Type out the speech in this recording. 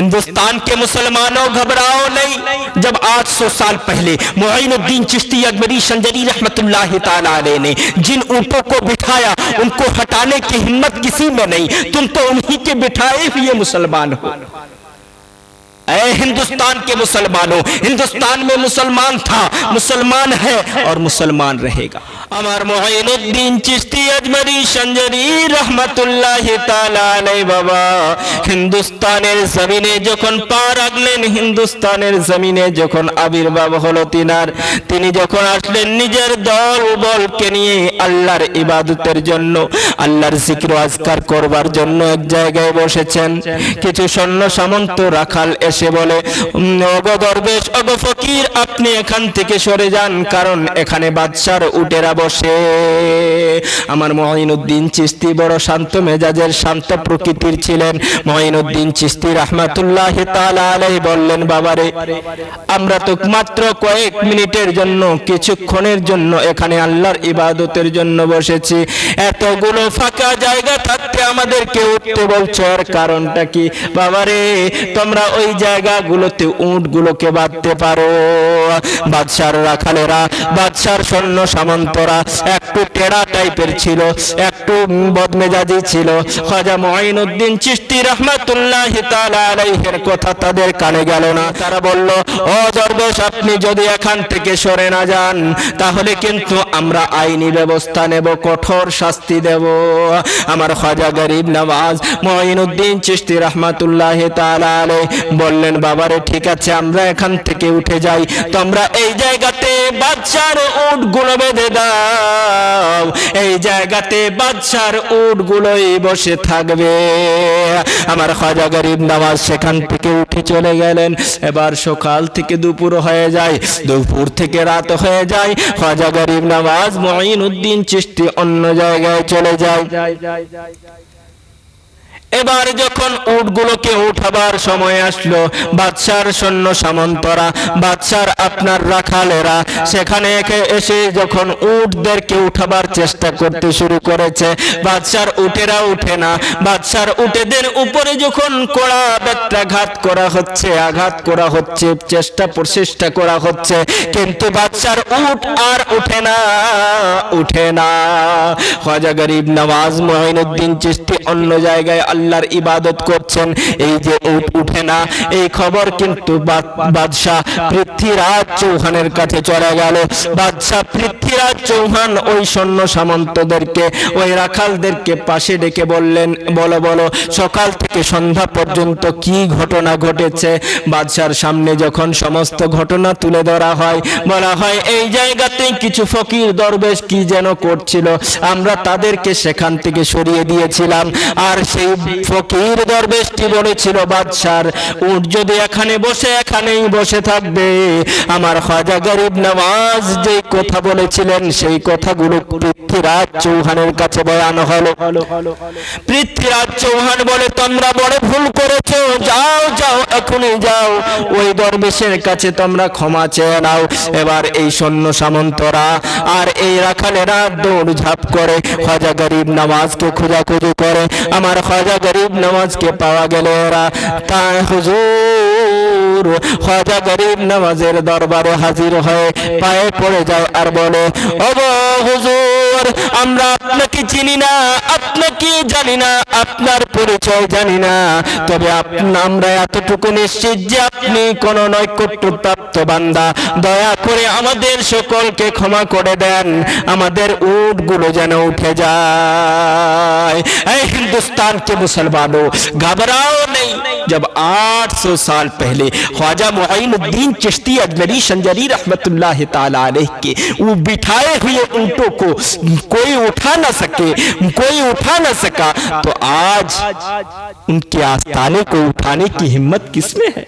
ہندوستان کے مسلمانوں گھبراؤ نہیں۔ جب آٹھ سو سال پہلے معین الدین چشتی اکبری شنجری رحمت اللہ تعالیٰ علیہ نے جن اونٹوں کو بٹھایا، ان کو ہٹانے کی ہمت کسی میں نہیں، تم تو انہی کے بٹھائے ہوئے مسلمان ہو۔ ऐ हिंदुस्तान के मुसलमानों हिंदुस्तान में मुसलमान था मुसलमान है और मुसलमान रहेगा আমার মহিনুদ্দিন চিস্তি আজমরি সঞ্জরি রহমতুল্লাহ তালাই বাবা হিন্দুস্তানের জমিনে যখন পা রাখলেন হিন্দুস্তানের জমিনে যখন আবির্ভাব হলো তিনার তিনি যখন আসলেন নিজের দল বলকে নিয়ে আল্লাহর ইবাদতের জন্য আল্লাহর জিক্র আজকার করবার জন্য এক জায়গায় বসেছেন কিছু সৈন্য সামন্ত রাখাল এসে বলে "উম, ওগো দরবেশ ওগো ফকির আপনি এখান থেকে সরে যান কারণ এখানে বাদশার উটেরা বসে। আমার মহিনুদ্দিন চিস্তি বড় শান্ত মেজাজের শান্ত প্রকৃতির ছিলেন। মহিনুদ্দিন চিস্তি রহমাতুল্লাহ আলাইহি বললেন বাবারে আমরা তো মাত্র কয়েক মিনিটের জন্য কিছুক্ষণের জন্য এখানে আল্লাহর ইবাদতের জন্য বসেছি। এতগুলো ফাঁকা জায়গা থাকতে আমাদেরকে উঠতে বলছো আর কারণটা কি? বাবারে তোমরা ওই জায়গাগুলোতে উঁটগুলোকে বাঁধতে পারো। বাদশার রাখালেরা, বাদশার সৈন্য সামন্তরা, একটু টেরা টাইপের ছিল, একটু বদমেজাজি ছিল। খাজা মঈনুদ্দিন চিস্তি রহমাতুল্লাহ আলাইহির কথা তাদের কানে গেল না। তারা বলল, ও দরবেশ আপনি যদি এখান থেকে সরে না যান, তাহলে কিন্তু আমরা আইনি ব্যবস্থা নেব, কঠোর শাস্তি দেব। আমার খাজা গরিব নওয়াজ মঈনুদ্দিন চিশতি রহমাতুল্লাহ তাআলা বললেন, বাবারে, ঠিক আছে, আমরা এখান থেকে উঠে যাই। তোমরা এই জায়গাতে বাচ্চার উটগুলো বেঁধে দাও। এই জায়গাতে বাচ্চার উট গুলোই বসে থাকবে। আমার খাজা গরিব নামাজ সেখান থেকে উঠে চলে গেলেন। এবার সকাল থেকে দুপুর হয়ে যায়, দুপুর থেকে রাত হয়ে যায়, খাজা গরিব নামাজ মঈন উদ্দিন চিস্তি অন্য জায়গায় চলে যায়। এবার যখন উটগুলোকে উঠাবার সময় আসলো, বাদশার সৈন্য সামন্তরা, বাদশার আপনার রাখালেরা সেখানে এসে যখন উটদেরকে উঠাবার চেষ্টা করতে শুরু করেছে, বাদশার উটেরা উঠে না। বাদশার উটেদের উপরে যখন কড়া বেত্রাঘাত করা হচ্ছে, আঘাত করা হচ্ছে, চেষ্টা প্রচেষ্টা করা হচ্ছে, কিন্তু বাদশার উট আর উঠে না উঠে না। খাজা গরিব নওয়াজ মঈনুদ্দিন চিশতি অন্য জায়গায় আল্লাহর ইবাদত করছেন, এই যে উট উঠে না, এই খবর কিন্তু বাদশাহ পৃথ্বীরাজ চৌহানের কাছে চলে গেল। বাদশাহ পৃথ্বীরাজ চৌহান ওই সৈন্য সামন্তদেরকে, ওই রাখালদেরকে পাশে ডেকে বললেন, বলো বলো, সকাল থেকে সন্ধ্যা পর্যন্ত কি ঘটনা ঘটেছে? বাদশার সামনে যখন সমস্ত ঘটনা তুলে ধরা হয়, বলা হয়, এই জায়গাতে কিছু ফকির দরবেশ কি যেন করছিল, আমরা তাদেরকে সেখান থেকে সরিয়ে দিয়েছিলাম। আর সেই ফকির দরবেশটি বলেছিল বাদশার। উট যদি এখানে বসে, এখানেই বসে থাকবে। আমার খাজা গরিব নওয়াজ যে কথা বলেছিলেন, সেই কথাগুলো পৃথ্বীরাজ চৌহানের কাছে বয়ান হলো। পৃথ্বীরাজ চৌহান বলে, তোমরা বড় ভুল করেছ। যাও যাও, এখনই যাও। ওই দরবেশের কাছে তোমরা ক্ষমা চেয়ে নাও। এবার এই সৈন্য সামন্তরা আর এই রাখালেরা দৌড় ঝাঁপ করে। খাজা গরিব নামাজকে খোঁজাখুঁজি করে। আমার খাজা গরিব নামাজকে পাওয়া গেল এরা তা হুজুর খাজা গরিব নামাজের দরবারে হাজির হয়ে পায়ে পড়ে যায় আর বলে ওব হুজুর আমরা আপনাকে চিনি না আপনাকে জানি না আপনার পরিচয় জানি না তবে আপনা আমরা এতটুকু নিশ্চিত যে আপনি কোন নৈকট্য প্রাপ্ত বান্দা দয়া করে আমাদের সকলকে ক্ষমা করে দেন আমাদের উটগুলো যেন উঠে যায় এই हिंदुस्तान के मुसलमानों घबराओ नहीं जब 800 साल पहले ख्वाजा मुइनुद्दीन चिश्ती अजमरी संजरी रहमतुल्लाह ताला अलैह के वो बिठाए हुए ऊंटों को کوئی اٹھا نہ سکے کوئی اٹھا نہ سکا تو آج ان کے آستانے کو اٹھانے کی ہمت کس میں ہے